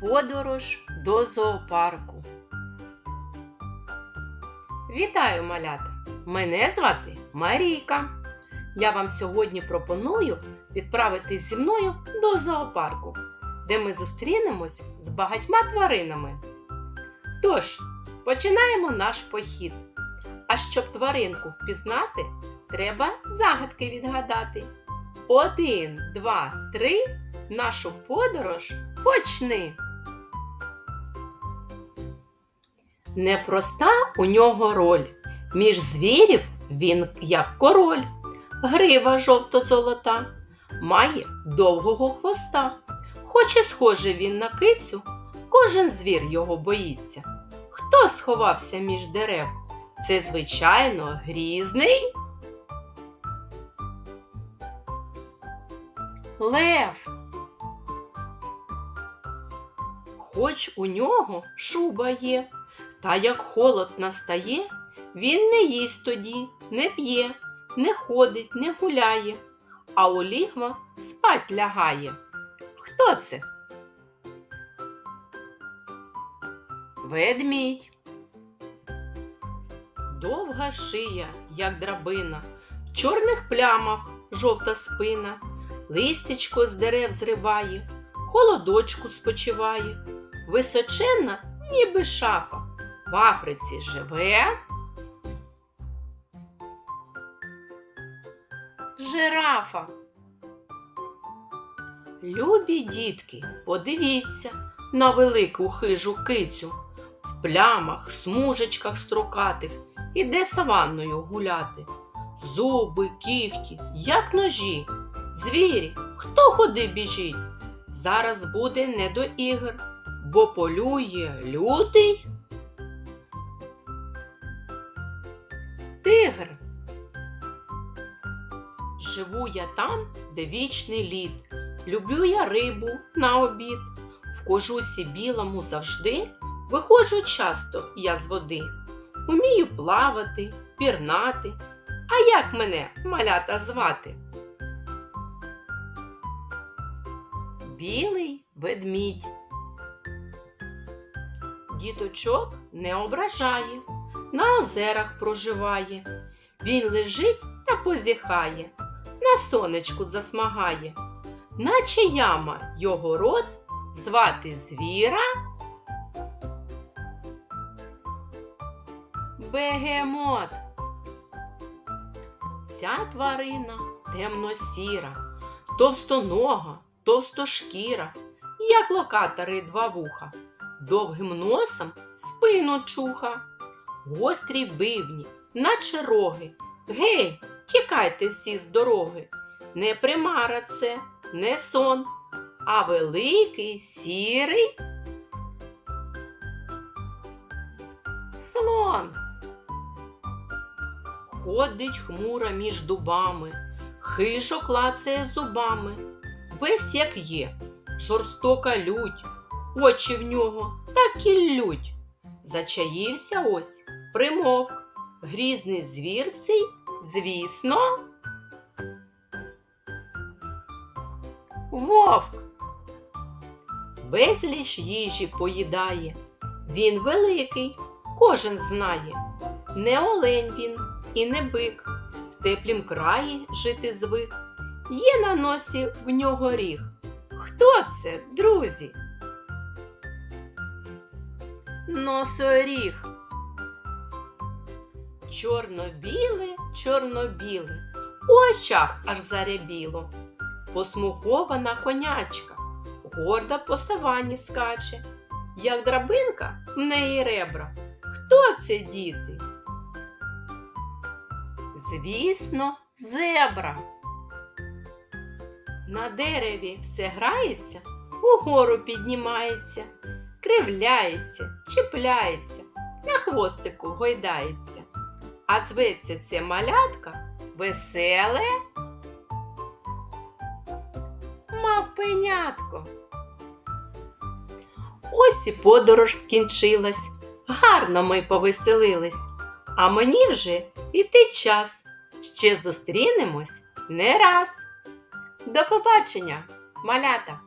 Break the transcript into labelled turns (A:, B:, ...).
A: Подорож до зоопарку. Вітаю, малята! Мене звати Марійка. Я вам сьогодні пропоную відправитись зі мною до зоопарку, де ми зустрінемось з багатьма тваринами. Тож, починаємо наш похід. А щоб тваринку впізнати, треба загадки відгадати. Один, два, три. Нашу подорож почни. Непроста у нього роль. Між звірів він як король, грива жовто-золота, має довгого хвоста. Хоч і схожий він на кицю, кожен звір його боїться. Хто сховався між дерев? Це, звичайно, грізний. Лев. Хоч у нього шуба є, та як холод настає, він не їсть тоді, не п'є, не ходить, не гуляє, а у спать лягає. Хто це? Ведмідь. Довга шия, як драбина, в чорних плямах жовта спина, листячко з дерев зриває, холодочку спочиває, височенна, ніби шафа, в Африці живе. Жирафа. Любі дітки, подивіться на велику хижу кицю. В плямах, смужечках строкатих іде саванною гуляти. Зуби, кіхті, як ножі. Звірі, хто куди біжить? Зараз буде не до ігор, бо полює лютий. Живу я там, де вічний лід. Люблю я рибу на обід. В кожусі білому завжди виходжу часто я з води. Умію плавати, пірнати. А як мене малята звати? Білий ведмідь. Діточок не ображає, на озерах проживає. Він лежить та позіхає, на сонечку засмагає, наче яма його рот звати звіра. Бегемот. Ця тварина темно-сіра, товстонога, товстошкіра, як локатори два вуха, довгим носом спину чуха, гострі бивні, наче роги. Гей, тікайте всі з дороги. Не примара це, не сон, а великий сірий слон. Ходить хмуро між дубами, хижо клацає зубами, весь як є, жорстока лють, очі в нього так і лють. Зачаївся ось, примовк, грізний звір цей, звісно. Вовк безліч їжі поїдає. Він великий, кожен знає. Не олень він і не бик, в теплім краї жити звик. Є на носі в нього ріг. Хто це, друзі? Носоріг. Чорно-біле, чорно-біле, у очах аж зарябіло. Посмугована конячка, горда по савані скаче, як драбинка в неї ребра. Хто це діти? Звісно, зебра. На дереві все грається, угору піднімається, кривляється, чіпляється, на хвостику гойдається. А зветься це малятка веселе мавпенятко. Ось і подорож скінчилась. Гарно ми повеселились. А мені вже іти час. Ще зустрінемось не раз. До побачення, малята!